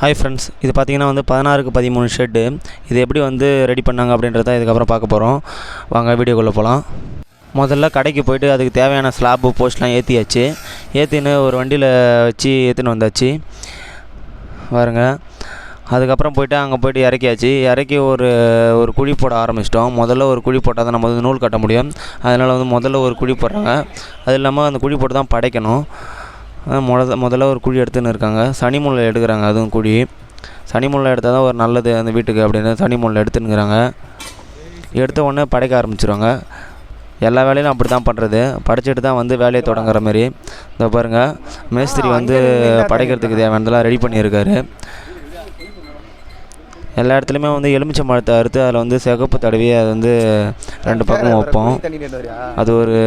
Hi friends இது பார்த்திங்கன்னா வந்து பதினாறுக்கு பதிமூணு ஷெட்டு இது எப்படி வந்து ரெடி பண்ணாங்க அப்படின்றத இதுக்கப்புறம் பார்க்க போகிறோம் வாங்க வீடியோக்குள்ளே போகலாம் முதல்ல கடைக்கு போயிட்டு அதுக்கு தேவையான ஸ்லாப்பு போஸ்ட்லாம் ஏற்றியாச்சு ஏற்றின்னு ஒரு வண்டியில் வச்சு ஏற்றின்னு வந்தாச்சு. பாருங்க. அதுக்கப்புறம் போயிட்டு அங்கே போயிட்டு இறக்கியாச்சு. இறக்கி ஒரு ஒரு குழி போட ஆரம்பிச்சிட்டோம். முதல்ல ஒரு குழி போட்டால் தான் நம்ம வந்து நூல் கட்ட முடியும். அதனால் வந்து முதல்ல ஒரு குழி போடுறாங்க. அது இல்லாமல் அந்த குழி போட்டு தான் படைக்கணும். முத முதல்ல ஒரு குழி எடுத்துன்னு இருக்காங்க. சனி முல்லை எடுக்கிறாங்க அதுவும் குழி. சனி முல்லை எடுத்தால் தான் ஒரு நல்லது அந்த வீட்டுக்கு அப்படின்னு சனி முல்லை எடுத்துன்னுக்குறாங்க எடுத்த உடனே படைக்க ஆரம்பிச்சிருவாங்க. எல்லா வேலையிலும் அப்படி தான் பண்ணுறது படைச்சிட்டு தான் வந்து வேலையை தொடங்குற மாதிரி இந்த பாருங்கள் மேஸ்திரி வந்து படைக்கிறதுக்கு தேவையானதெல்லாம் ரெடி பண்ணியிருக்காரு. எல்லா இடத்துலையுமே வந்து எலுமிச்சை மரத்தை அறுத்து அதில் வந்து சிகப்பு தடவி அதை வந்து ரெண்டு பக்கமும் வைப்போம். அது ஒரு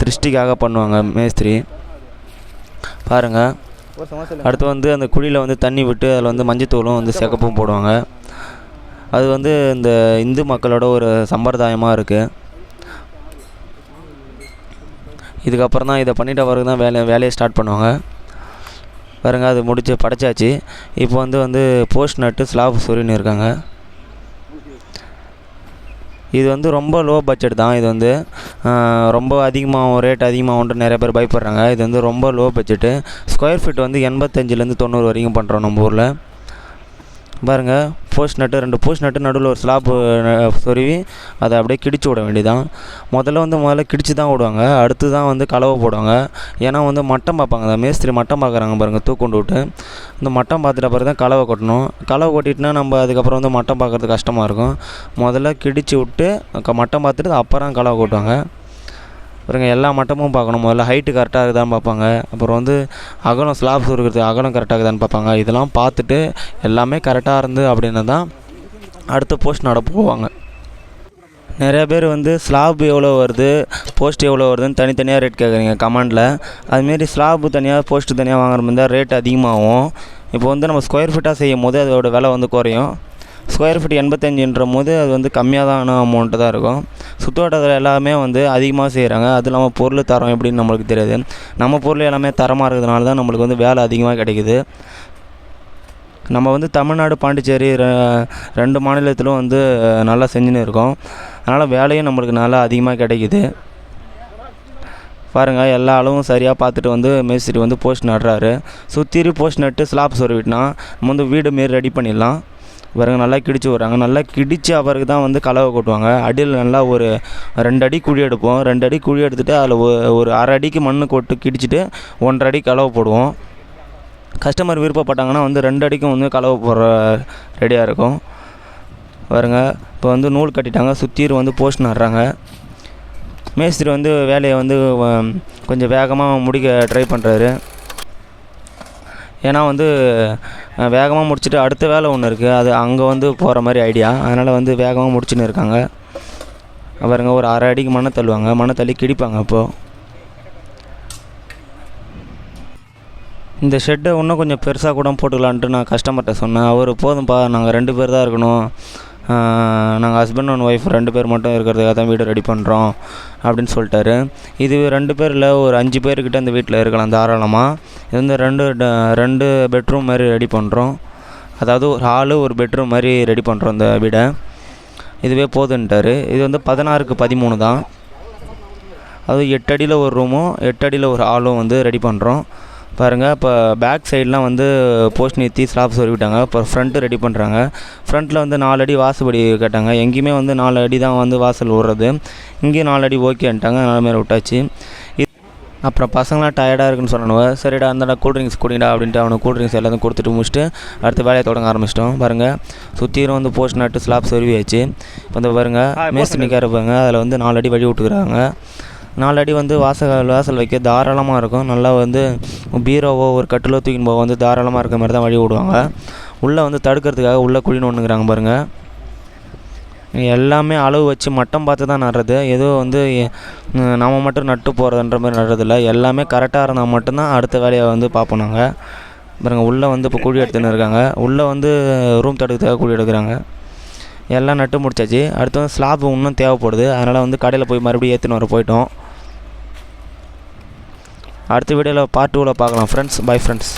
திருஷ்டிக்காக பண்ணுவாங்க மேஸ்திரி. பாருங்கள் அடுத்து வந்து அந்த குழியில் வந்து தண்ணி விட்டு அதில் வந்து மஞ்சத்தூளும் வந்து சிகப்பும் போடுவாங்க. அது வந்து இந்த இந்து மக்களோட ஒரு சம்பிரதாயமாக இருக்குது இதுக்கப்புறம் தான் இதை பண்ணிட்ட பிறகு தான் வேலை வேலையை ஸ்டார்ட் பண்ணுவாங்க. பாருங்க அது முடிச்சு படைச்சாச்சு. இப்போ வந்து வந்து போஸ்ட் நட்டு ஸ்லாப் சொருன்னு இருக்காங்க. இது வந்து ரொம்ப லோ பட்ஜெட் தான். இது வந்து ரொம்ப அதிகமாகவும் ரேட் அதிகமாகும்ன்ட்டு நிறைய பேர் பயப்படுறாங்க. இது வந்து ரொம்ப லோ பட்ஜெட்டு ஸ்கொயர் ஃபீட் வந்து எண்பத்தஞ்சிலேருந்து தொண்ணூறு வரைக்கும் பண்ணுறோம் நம்ம ஊரில். பாருங்கள் போஸ்ட் நட்டு ரெண்டு போஸ்ட் நட்டு நடுவில் ஒரு ஸ்லாப்பு சொருவி அதை அப்படியே கிடிச்சு விட வேண்டியதான் முதல்ல வந்து முதல்ல கிடிச்சு தான் விடுவாங்க அடுத்து தான் வந்து கலவை போடுவாங்க. ஏன்னா வந்து மட்டம் பார்ப்பாங்க அந்த மேஸ்திரி மட்டம் பார்க்குறாங்க பாருங்கள் தூக்கொண்டு விட்டு. இந்த மட்டம் பார்த்துட்ட பிறகு தான் கலவை கொட்டணும். கலவை கொட்டிட்டுனா நம்ம அதுக்கப்புறம் வந்து மட்டம் பார்க்குறது கஷ்டமாக இருக்கும். முதல்ல கிடிச்சு விட்டு மட்டம் பார்த்துட்டு அப்புறம் கலவை கொட்டுவாங்க. பாருங்க எல்லா மட்டமும் பார்க்கணும். முதல்ல ஹைட்டு கரெக்டாக இருக்குதான்னு பார்ப்பாங்க. அப்புறம் வந்து அகலம் ஸ்லாப்ஸ் இருக்கிறது அகலம் கரெக்டாக இருக்குதான்னு பார்ப்பாங்க. இதெல்லாம் பார்த்துட்டு எல்லாமே கரெக்டாக இருந்து அப்படின்னா தான் அடுத்த போஸ்ட் நட போவாங்க. நிறைய பேர் வந்து ஸ்லாப் எவ்வளோ வருது போஸ்ட் எவ்வளோ வருதுன்னு தனித்தனியாக ரேட் கேட்குறீங்க கமெண்டில் அதுமாரி ஸ்லாப்பு தனியாக போஸ்ட்டு தனியாக வாங்குற மாதிரி இருந்தால் ரேட் அதிகமாகும். இப்போ வந்து நம்ம ஸ்கொயர் ஃபீட்டாக செய்யும் போது அதோட விலை வந்து குறையும். ஸ்கொயர் ஃபீட் எண்பத்தஞ்சுன்ற போது அது வந்து கம்மியாக தான் அமௌண்ட்டு தான் இருக்கும். சுற்றுவட்டத்தில் எல்லாமே வந்து அதிகமாக செய்கிறாங்க அது இல்லாமல் பொருள் தரம் எப்படின்னு நம்மளுக்கு தெரியாது. நம்ம பொருள் எல்லாமே தரமாக இருக்கிறதுனால தான் நம்மளுக்கு வந்து வேலை அதிகமாக கிடைக்குது. நம்ம வந்து தமிழ்நாடு பாண்டிச்சேரி ரெண்டு மாநிலத்திலும் வந்து நல்லா செஞ்சுன்னு இருக்கோம். அதனால் வேலையும் நம்மளுக்கு நல்லா அதிகமாக கிடைக்குது. பாருங்கள் எல்லா அளவும் சரியாக பார்த்துட்டு வந்து மேஸ்திரி வந்து போஸ்ட் நடுறாரு. சுற்றிரி போஸ்ட் நட்டு ஸ்லாப் சொருவிட்டுனா நம்ம வந்து வீடு மாரி ரெடி பண்ணிடலாம். பாருங்க நல்லா கிடிச்சு விட்றாங்க. நல்லா கிடிச்சு பிறகு தான் வந்து கலவை கொட்டுவாங்க. அடியில் நல்லா ஒரு ரெண்டு அடி குழி எடுப்போம். ரெண்டு அடி குழி எடுத்துகிட்டு அதில் ஒரு அரை அடிக்கு மண் கொட்டு கிடிச்சிட்டு ஒன்றரை அடி கலவை போடுவோம். கஸ்டமர் விருப்பப்பட்டாங்கன்னா வந்து ரெண்டு அடிக்கும் வந்து கலவை போடுற ரெடியாக இருக்கும். பாருங்க இப்போ வந்து நூல் கட்டிட்டாங்க. சுற்றியும் வந்து போஸ்ட் நடுறாங்க. மேஸ்திரி வந்து வேலையை வந்து கொஞ்சம் வேகமாக முடிக்க ட்ரை பண்ணுறாரு ஏன்னா வந்து வேகமாக முடிச்சுட்டு அடுத்த வேலை ஒன்று இருக்குது அது அங்கே வந்து போகிற மாதிரி ஐடியா அதனால் வந்து வேகமாக முடிச்சுன்னு இருக்காங்க. பாருங்க ஒரு அரை அடிக்கு மண்ணை தள்ளுவாங்க. மண்ணை தள்ளி கிடிப்பாங்க அப்போது இந்த ஷெட்டை இன்னும் கொஞ்சம் பெருசாக கூட போட்டுக்கலான்ட்டு நான் கஸ்டமர்கிட்ட சொன்னேன். அவர் போதும்ப்பா நாங்கள் ரெண்டு பேர் தான் இருக்கணும். நாங்கள் ஹஸ்பண்ட் அண்ட் ஒய்ஃப் ரெண்டு பேர் மட்டும் இருக்கிறதுக்காக தான் வீடு ரெடி பண்ணுறோம் அப்படின்னு சொல்லிட்டாரு. இது ரெண்டு பேரில் ஒரு அஞ்சு பேர்கிட்ட இந்த வீட்டில் இருக்கலாம் தாராளமாக இது வந்து ரெண்டு ட- ரெண்டு பெட்ரூம் மாதிரி ரெடி பண்ணுறோம் அதாவது ஒரு ஹாலு ஒரு பெட்ரூம் மாதிரி ரெடி பண்ணுறோம் இந்த வீடை. இதுவே போதுன்ட்டாரு. இது வந்து பதினாறுக்கு பதிமூணு தான். அது எட்டு அடியில் ஒரு ரூமும் எட்டு அடியில் ஒரு ஹாலும் வந்து ரெடி பண்ணுறோம் பாருங்கள் இப்போ பேக் சைட்லாம் வந்து போஸ்ட் நிறுத்தி ஸ்லாப் சொருவிட்டாங்க இப்போ ஃப்ரண்ட்டு ரெடி பண்ணுறாங்க ஃப்ரண்ட்டில் வந்து நாலு அடி வாசப்படி கேட்டாங்க. எங்கேயுமே வந்து நாலு அடி தான் வந்து வாசல் விடுறது இங்கேயும் நாலு அடி ஓகேன்ட்டாங்க அதனால மாரி விட்டாச்சு. இது அப்புறம் பசங்களாம் டயர்டாக இருக்குன்னு சொன்னானுவ. சரிடா அந்தடா கூல்ட்ரிங்க்ஸ் குடிடா அப்படின்ட்டு அவனுக்கு கூல்ட்ரிங்க்ஸ் எல்லாத்தையும் கொடுத்துட்டு முடிச்சுட்டு அடுத்த வேலையை தொடங்க ஆரம்பிச்சிட்டோம். பாருங்கள் சுற்றிலும் வந்து போஸ்ட் நட்டு ஸ்லாப் சொருவியாச்சு இப்போ வந்து பாருங்கள் மேஸ்திரி நிற்காரு பாருங்க அதில் வந்து நாலு அடி வழி விட்டுக்கிறாங்க. நாலு அடி வந்து வாசல் வாசல் வைக்க தாராளமாக இருக்கும். நல்லா வந்து பீரோவோ ஒரு கட்டிலோ தூக்கின்னு போக வந்து தாராளமாக இருக்க மாதிரி தான் வழி விடுவாங்க. உள்ளே வந்து தடுக்கிறதுக்காக உள்ளே குழின்னு ஒன்றுங்கிறாங்க பாருங்கள் எல்லாமே அளவு வச்சு மட்டம் பார்த்து தான் நடுறது. எதுவும் வந்து நம்ம மட்டும் நட்டு போகிறதுன்ற மாதிரி நடுறதில்ல. எல்லாமே கரெக்டாக இருந்தால் மட்டும்தான் அடுத்த வேலையை வந்து பார்ப்போம் நாங்கள் பாருங்கள் உள்ளே வந்து இப்போ குழி எடுத்துன்னு இருக்காங்க. உள்ளே வந்து ரூம் தடுக்கிறதுக்காக குழி எடுக்கிறாங்க. எல்லாம் நட்டு முடிச்சாச்சு. அடுத்து வந்து ஸ்லாப் இன்னும் தேவைப்படுது. அதனால் வந்து கடையில் போய் மறுபடியும் ஏற்றின்னு வர போயிட்டோம். அடுத்த வீடியோவில் பார்ட் டூவில் பார்க்கலாம். Friends bye friends